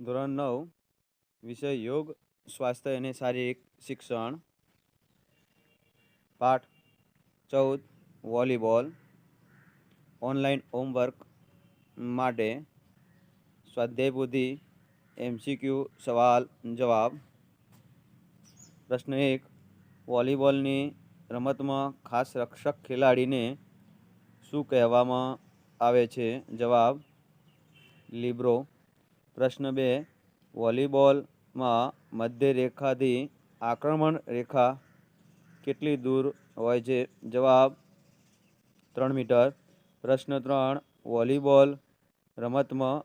ધોરણ નવ, વિષય યોગ, સ્વાસ્થ્ય અને શારીરિક શિક્ષણ. પાઠ ચૌદ, વોલીબોલ. ઓનલાઈન હોમવર્ક માટે સ્વાધ્યાય બુદ્ધિ, એમસીક્યુ, સવાલ, જવાબ. પ્રશ્ન એક, વોલીબોલની રમતમાં ખાસ રક્ષક ખેલાડીને શું કહેવામાં આવે છે? જવાબ, લિબ્રો. પ્રશ્ન બે. વોલીબોલમાં મધ્ય રેખાથી આક્રમણ રેખા કેટલી દૂર હોય છે? જવાબ ત્રણ મીટર. પ્રશ્ન ત્રણ. વોલીબોલ રમતમાં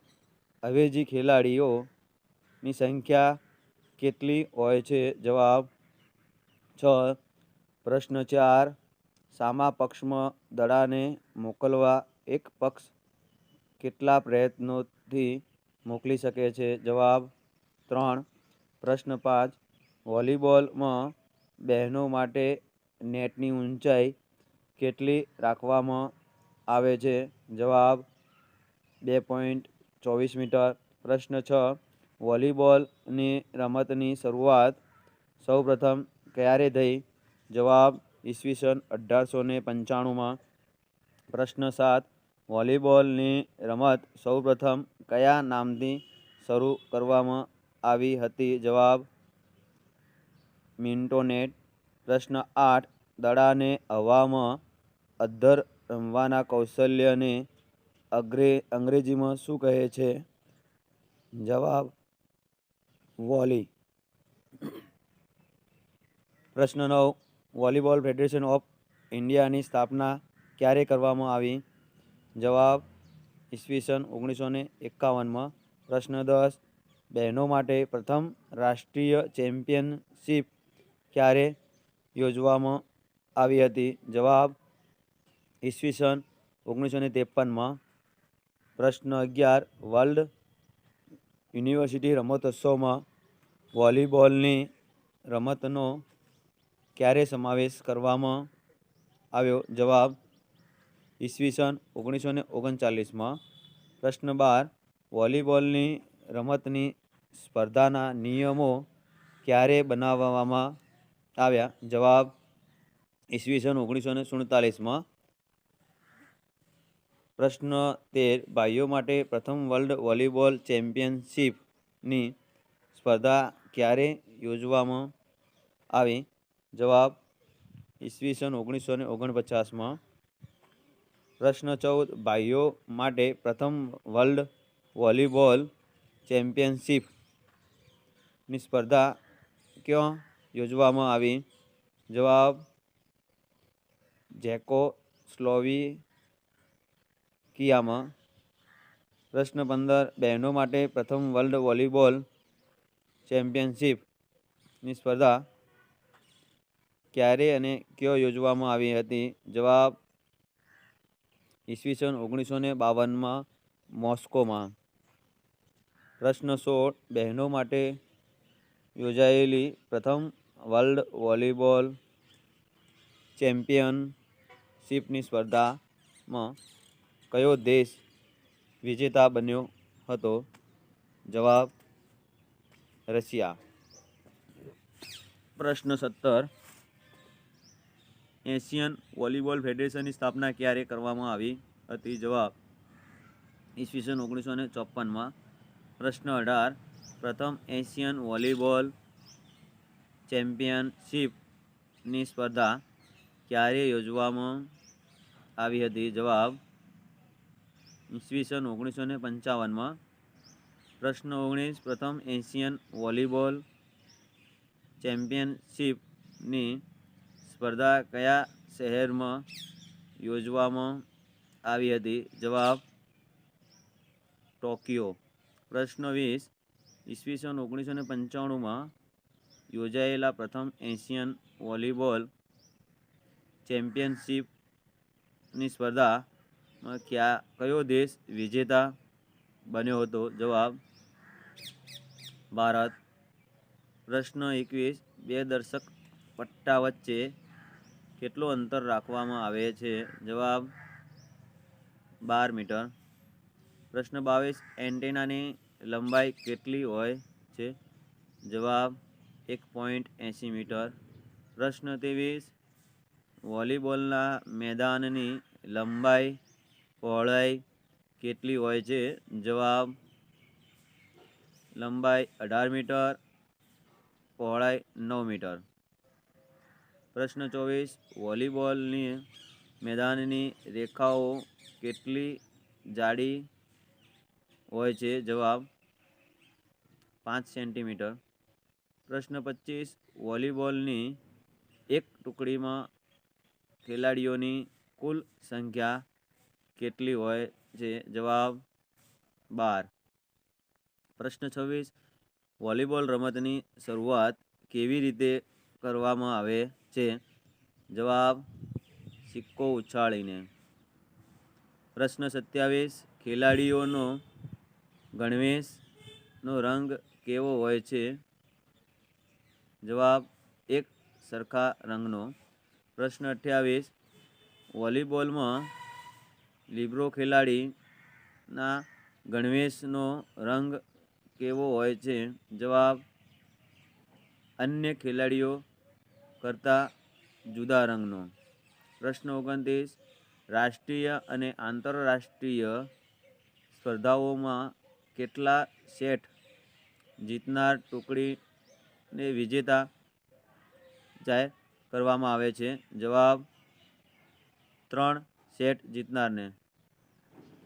અવેજી ખેલાડીઓની સંખ્યા કેટલી હોય છે? જવાબ છ. પ્રશ્ન ચાર. સામા પક્ષમાં દડાને મોકલવા એક પક્ષ કેટલા પ્રયત્નોથી મોકલી શકે છે? જવાબ ત્રણ. પ્રશ્ન પાંચ. વોલીબોલમાં બહેનો માટે નેટની ઊંચાઈ કેટલી રાખવામાં આવે છે? જવાબ બે પોઈન્ટ ચોવીસ મીટર. પ્રશ્ન છ. વોલીબોલની રમતની શરૂઆત સૌપ્રથમ ક્યારે થઈ? જવાબ ઈસવીસન અઢારસો ને પંચાણુંમાં. પ્રશ્ન સાત. વોલીબોલની રમત સૌપ્રથમ કયા નામથી શરૂ કરવામાં આવી હતી? જવાબ મિન્ટોનેટ. પ્રશ્ન આઠ. દડાને હવામાં અદ્ધર રમવાના કૌશલ્યને અગ્રે, અંગ્રેજીમાં શું કહે છે? જવાબ વોલી. પ્રશ્ન નવ. વોલીબોલ ફેડરેશન ઓફ ઇન્ડિયાની સ્થાપના ક્યારે કરવામાં આવી? જવાબ ઈસવીસન ઓગણીસો ને એકાવનમાં પ્રશ્ન દસ. બહેનો માટે પ્રથમ રાષ્ટ્રીય ચેમ્પિયનશિપ ક્યારે યોજવામાં આવી હતી? જવાબ ઈસવીસન ઓગણીસો ને ત્રેપનમાં. પ્રશ્ન અગિયાર. વર્લ્ડ યુનિવર્સિટી રમતોત્સવમાં વોલીબોલની રમતનો ક્યારે સમાવેશ કરવામાં આવ્યો? જવાબ ઈસવીસન ઓગણીસો ને ઓગણચાલીસમાં પ્રશ્ન બાર, વોલીબોલની રમતની સ્પર્ધાના નિયમો ક્યારે બનાવવામાં આવ્યા? જવાબ ઈસવીસન ઓગણીસો ને સુડતાલીસમાં. પ્રશ્ન તેર, ભાઈઓ માટે પ્રથમ વર્લ્ડ વોલીબોલ ચેમ્પિયનશિપની સ્પર્ધા ક્યારે યોજવામાં આવી? જવાબ ઈસવીસન ઓગણીસો ને ઓગણપચાસમાં. પ્રશ્ન ચૌદ, ભાઈઓ માટે પ્રથમ વર્લ્ડ વોલીબોલ ચેમ્પિયનશિપની સ્પર્ધા ક્યાં યોજવામાં આવી? જવાબ, જેકો સ્લોવી કિયામાં પ્રશ્ન પંદર, બહેનો માટે પ્રથમ વર્લ્ડ વોલીબોલ ચેમ્પિયનશિપની સ્પર્ધા ક્યારે અને ક્યો યોજવામાં આવી હતી? જવાબ ઈસવીસન ઓગણીસો ને બાવનમાં મોસ્કોમાં. પ્રશ્ન સોળ, બહેનો માટે યોજાયેલી પ્રથમ વર્લ્ડ વોલીબોલ ચેમ્પિયનશિપની સ્પર્ધામાં કયો દેશ વિજેતા બન્યો હતો? જવાબ, રશિયા. પ્રશ્ન સત્તર એશિયન વોલીબોલ ફેડરેશનની સ્થાપના ક્યારે કરવામાં આવી હતી? જવાબ, ઈસવીસન ઓગણીસો ને ચોપનમાં પ્રશ્ન અઢાર, પ્રથમ એશિયન વોલીબોલ ચેમ્પિયનશિપની સ્પર્ધા ક્યારે યોજવામાં આવી હતી? જવાબ, ઈસવીસન ઓગણીસો ને પંચાવનમાં. પ્રશ્ન ઓગણીસ, પ્રથમ એશિયન વોલીબોલ ચેમ્પિયનશિપની સ્પર્ધા કયા શહેરમાં યોજવામાં આવી હતી? જવાબ, ટોકિયો. પ્રશ્ન વીસ. ઈસવીસન ઓગણીસો ને પંચાણુંમાં યોજાયેલા પ્રથમ એશિયન વોલીબોલ ચેમ્પિયનશિપની સ્પર્ધામાં ક્યાં, કયો દેશ વિજેતા બન્યો હતો? જવાબ, ભારત. પ્રશ્ન એકવીસ. બે દર્શક પટ્ટા વચ્ચે કેટલું અંતર રાખવામાં આવે છે? જવાબ બાર મીટર. પ્રશ્ન બાવીસ, એન્ટેનાની લંબાઈ કેટલી હોય છે? જવાબ એક પોઈન્ટ એંસી મીટર. પ્રશ્ન ત્રેવીસ, વોલીબોલના મેદાનની લંબાઈ, પહોળાઈ કેટલી હોય છે? જવાબ લંબાઈ અઢાર મીટર, પહોળાઈ નવ મીટર. પ્રશ્ન ચોવીસ, વોલીબોલની મેદાનની રેખાઓ કેટલી જાડી હોય છે? જવાબ પાંચ સેન્ટીમીટર. પ્રશ્ન પચીસ, વોલીબોલની એક ટુકડીમાં ખેલાડીઓની કુલ સંખ્યા કેટલી હોય છે? જવાબ બાર. પ્રશ્ન છવ્વીસ, વોલીબોલ રમતની શરૂઆત કેવી રીતે કરવામાં આવે? છે. જવાબ, સિક્કો ઉછાળીને. પ્રશ્ન સત્યાવીસ, ખેલાડીઓનો ગણવેશનો રંગ કેવો હોય છે? જવાબ, એક સરખા રંગનો. પ્રશ્ન અઠ્યાવીસ, વોલીબોલમાં લિબ્રો ખેલાડીના ગણવેશનો રંગ કેવો હોય છે? જવાબ, અન્ય ખેલાડીઓ કરતાં જુદા રંગનો. પ્રશ્ન ઓગણત્રીસ. રાષ્ટ્રીય અને આંતરરાષ્ટ્રીય સ્પર્ધાઓમાં કેટલા સેટ જીતનાર ટુકડીને વિજેતા જાહેર કરવામાં આવે છે? જવાબ ત્રણ સેટ જીતનારને.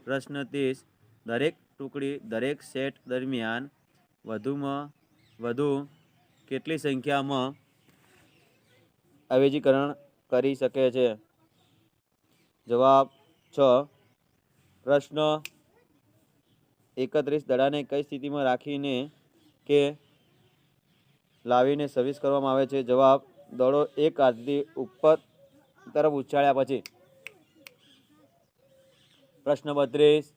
પ્રશ્ન ત્રીસ. દરેક ટુકડી દરેક સેટ દરમિયાન વધુમાં વધુ કેટલી સંખ્યામાં અવેજીકરણ કરી શકે છે. જવાબ છ. પ્રશ્ન એકત્રીસ. દડાને કઈ સ્થિતિમાં રાખીને કે લાવીને સર્વિસ કરવામાં આવે છે? જવાબ, દડો એક હાથથી ઉપર તરફ ઉછાળ્યા પછી. પ્રશ્ન બત્રીસ.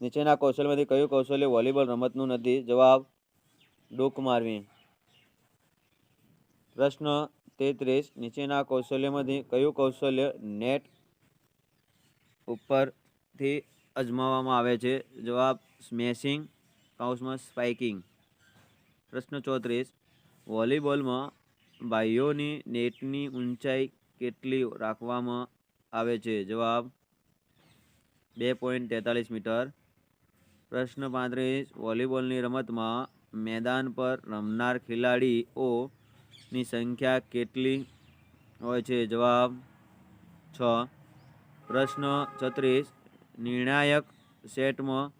નીચેના કૌશલમાંથી કયું કૌશલ્ય વોલીબોલ રમતનું નથી? જવાબ, ડૂક મારવી. પ્રશ્ન તેત્રીસ. નીચેના કૌશલ્યમાંથી કયું કૌશલ્ય નેટ ઉપરથી અજમાવવામાં આવે છે? જવાબ, સ્મેશિંગ, કાઉસમાં સ્પાઇકિંગ. પ્રશ્ન ચોત્રીસ. વોલીબોલમાં ભાઈઓની નેટની ઊંચાઈ કેટલી રાખવામાં આવે છે? જવાબ, બે પોઈન્ટ તેતાલીસ મીટર. પ્રશ્ન પાંત્રીસ. વોલીબોલની રમતમાં મેદાન પર રમનાર ખેલાડીઓની સંખ્યા કેટલી હોય છે? જવાબ છ. પ્રશ્ન છત્રીસ. નિર્ણાયક સેટમાં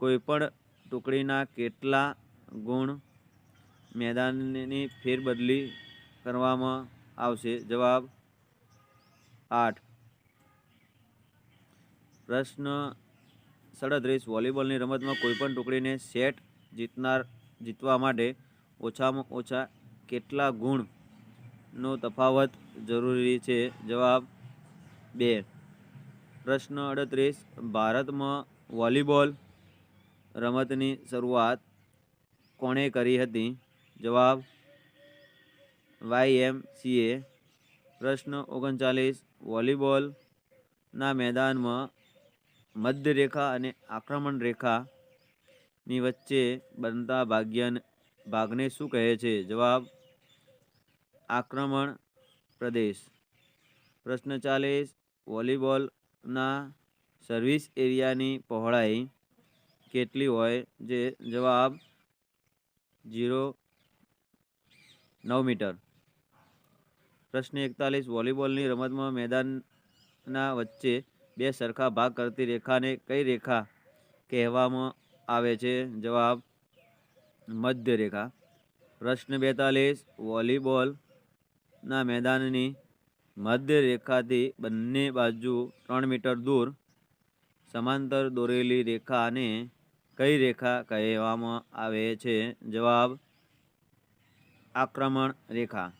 કોઈપણ ટુકડીના કેટલા ગુણ મેદાનની ફેરબદલી કરવામાં આવશે? જવાબ આઠ. પ્રશ્ન સડત્રીસ. વોલીબોલની રમતમાં કોઈપણ ટુકડીને સેટ જીતનાર જીતવા માટે ઓછામાં ઓછા કેટલા ગુણનો તફાવત જરૂરી છે? જવાબ બે. પ્રશ્ન અડત્રીસ. ભારતમાં વોલીબોલ રમતની શરૂઆત કોણે કરી હતી? જવાબ વાય એમ સીએ પ્રશ્ન ઓગણચાલીસ. વોલીબોલના મેદાનમાં મધ્ય રેખા અને આક્રમણ રેખાની વચ્ચે બનતા ભાગ્યન ભાગને શું કહે છે? જવાબ આક્રમણ પ્રદેશ. પ્રશ્ન ચાલીસ, વોલીબોલના સર્વિસ એરિયાની પહોળાઈ કેટલી હોય? જે જવાબ જીરો નવ મીટર. પ્રશ્ન એકતાલીસ, વોલીબોલની રમતમાં મેદાનના વચ્ચે બે સરખા ભાગ કરતી રેખાને કઈ રેખા કહેવામાં આવે છે? જવાબ મધ્ય રેખા પ્રશ્ન બેતાલીસ વોલીબોલના મેદાનની મધ્ય રેખાથી બંને બાજુ ત્રણ મીટર દૂર સમાંતર દોરેલી રેખાને કઈ રેખા કહેવામાં આવે છે? જવાબ, આક્રમણ રેખા.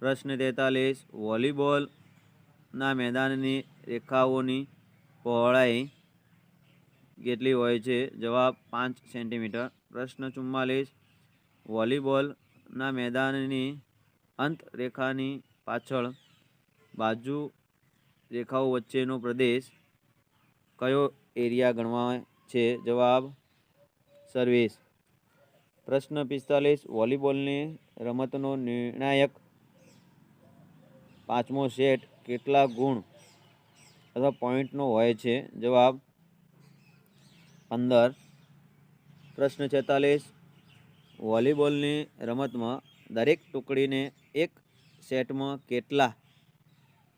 પ્રશ્ન તેતાલીસ વોલીબોલના મેદાનની રેખાઓની પહોળાઈ કેટલી હોય છે? જવાબ, પાંચ સેન્ટીમીટર. પ્રશ્ન ચુમ્માલીસ વોલીબોલના મેદાનની અંત રેખાની પાછળ બાજુ રેખાઓ વચ્ચેનો પ્રદેશ કયો એરિયા ગણવાય છે? જવાબ સર્વિસ પ્રશ્ન પિસ્તાલીસ, વોલીબોલની રમતનો નિર્ણાયક પાંચમો સેટ કેટલા ગુણ અથવા પોઈન્ટનો હોય છે? જવાબ, પંદર. પ્રશ્ન છેતાલીસ, વોલીબોલની રમતમાં દરેક ટુકડીને એક સેટમાં કેટલા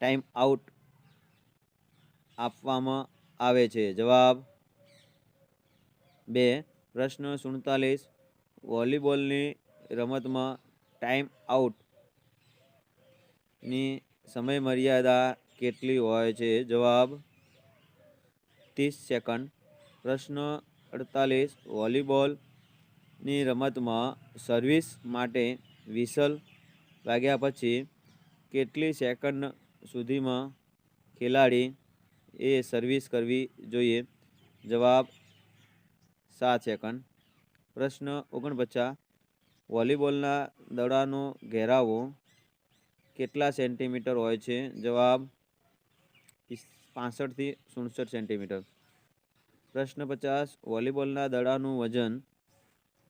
ટાઈમ આઉટ આપવામાં આવે છે? જવાબ બે, પ્રશ્ન સુડતાલીસ. વોલીબોલની રમતમાં ટાઈમ આઉટની સમય મર્યાદા કેટલી હોય છે? જવાબ ત્રીસ સેકન્ડ. પ્રશ્ન અડતાલીસ. વોલીબોલની રમતમાં સર્વિસ માટે વિસલ વાગ્યા પછી કેટલી સેકન્ડ સુધીમાં ખેલાડી એ સર્વિસ કરવી જોઈએ? જવાબ સાત સેકન્ડ પ્રશ્ન ઓગણપચાસ. વોલીબોલના દડાનો ઘેરાવો કેટલા સેન્ટીમીટર હોય છે? જવાબ પાસઠથી સુડસઠ સેન્ટીમીટર પ્રશ્ન પચાસ, વોલીબોલના દડાનું વજન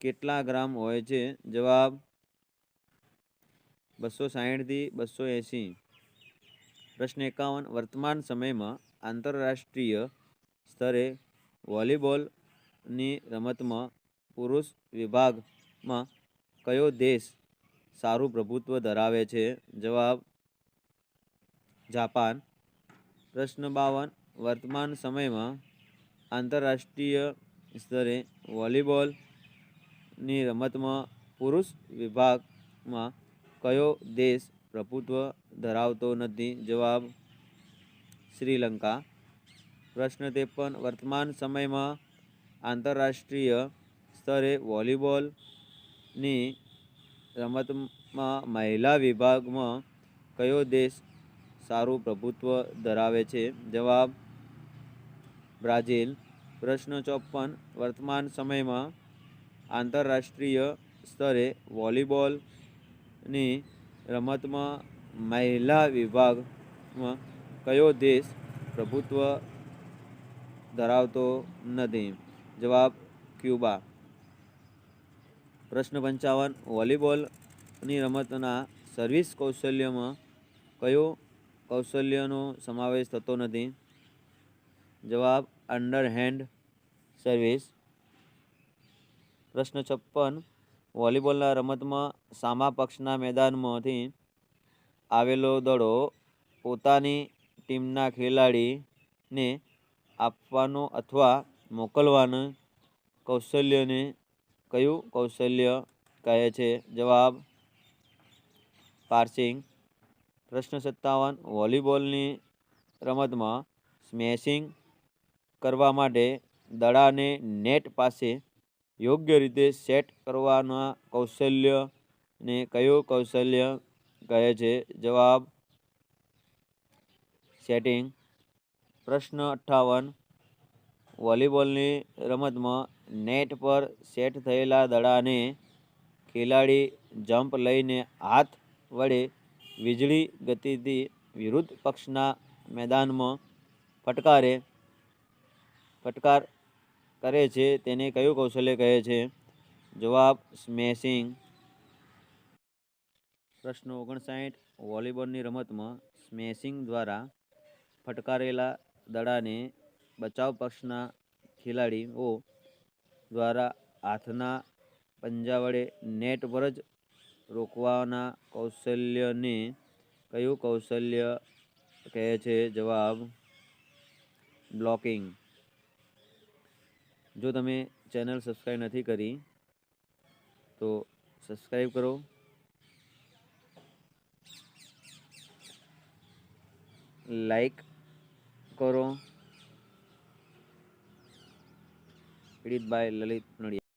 કેટલા ગ્રામ હોય છે? જવાબ બસો સાહીઠથી બસો એંસી પ્રશ્ન એકાવન. વર્તમાન સમયમાં આંતરરાષ્ટ્રીય સ્તરે વોલીબોલની રમતમાં પુરુષ વિભાગમાં કયો દેશ સારું પ્રભુત્વ ધરાવે છે? જવાબ, જાપાન. પ્રશ્ન બાવન. વર્તમાન સમયમાં આંતરરાષ્ટ્રીય સ્તરે વોલીબોલની રમતમાં પુરુષ વિભાગમાં કયો દેશ પ્રભુત્વ ધરાવતો નથી? જવાબ, શ્રીલંકા. પ્રશ્ન ત્રેપન વર્તમાન સમયમાં આંતરરાષ્ટ્રીય સ્તરે વોલીબોલની રમતમાં મહિલા વિભાગમાં કયો દેશ સારું પ્રભુત્વ ધરાવે છે? જવાબ, બ્રાઝિલ. પ્રશ્ન ચોપન વર્તમાન સમયમાં આંતરરાષ્ટ્રીય સ્તરે વોલીબોલની રમતમાં મહિલા વિભાગમાં કયો દેશ પ્રભુત્વ ધરાવતો નથી? જવાબ, ક્યુબા. પ્રશ્ન પંચાવન વોલીબોલની રમતના સર્વિસ કૌશલ્યમાં કયો કૌશલ્યનો સમાવેશ થતો નથી? જવાબ અંડરહેન્ડ સર્વિસ પ્રશ્ન છપ્પન, વોલીબોલના રમતમાં સામા પક્ષના મેદાનમાંથી આવેલો દડો પોતાની ટીમના ખેલાડીને આપવાનો અથવા મોકલવાનું કૌશલ્યને કયું કૌશલ્ય કહે છે? જવાબ, પાર્સિંગ. પ્રશ્ન સત્તાવન, વોલીબોલની રમતમાં સ્મેશિંગ કરવા માટે દડાને નેટ પાસે યોગ્ય રીતે સેટ કરવાના કૌશલ્યને કયું કૌશલ્ય કહે છે? જવાબ. સેટિંગ પ્રશ્ન અઠ્ઠાવન. વોલીબોલની રમતમાં નેટ પર સેટ થયેલા દડાને ખેલાડી જમ્પ લઈને હાથ વડે વીજળી ગતિથી વિરુદ્ધ પક્ષના મેદાનમાં ફટકારે. ફટકાર કરે છે. તેને કયું કૌશલ્ય કહે છે? જવાબ. સ્મેશિંગ પ્રશ્ન ઓગણસાઠ. વોલીબોલની રમતમાં સ્મેશિંગ દ્વારા ફટકારેલા દડાને બચાવ પક્ષના ખેલાડીઓ દ્વારા હાથના પંજા વડે નેટ પર જ રોકવાના કૌશલ્યને કયું કૌશલ્ય કહે છે? જવાબ, બ્લોકિંગ. જો તમે ચેનલ સબસ્ક્રાઈબ નથી કરી, તો સબસ્ક્રાઈબ કરો. લાઈક કરો. પીડિત બાય લલિત નડિયા.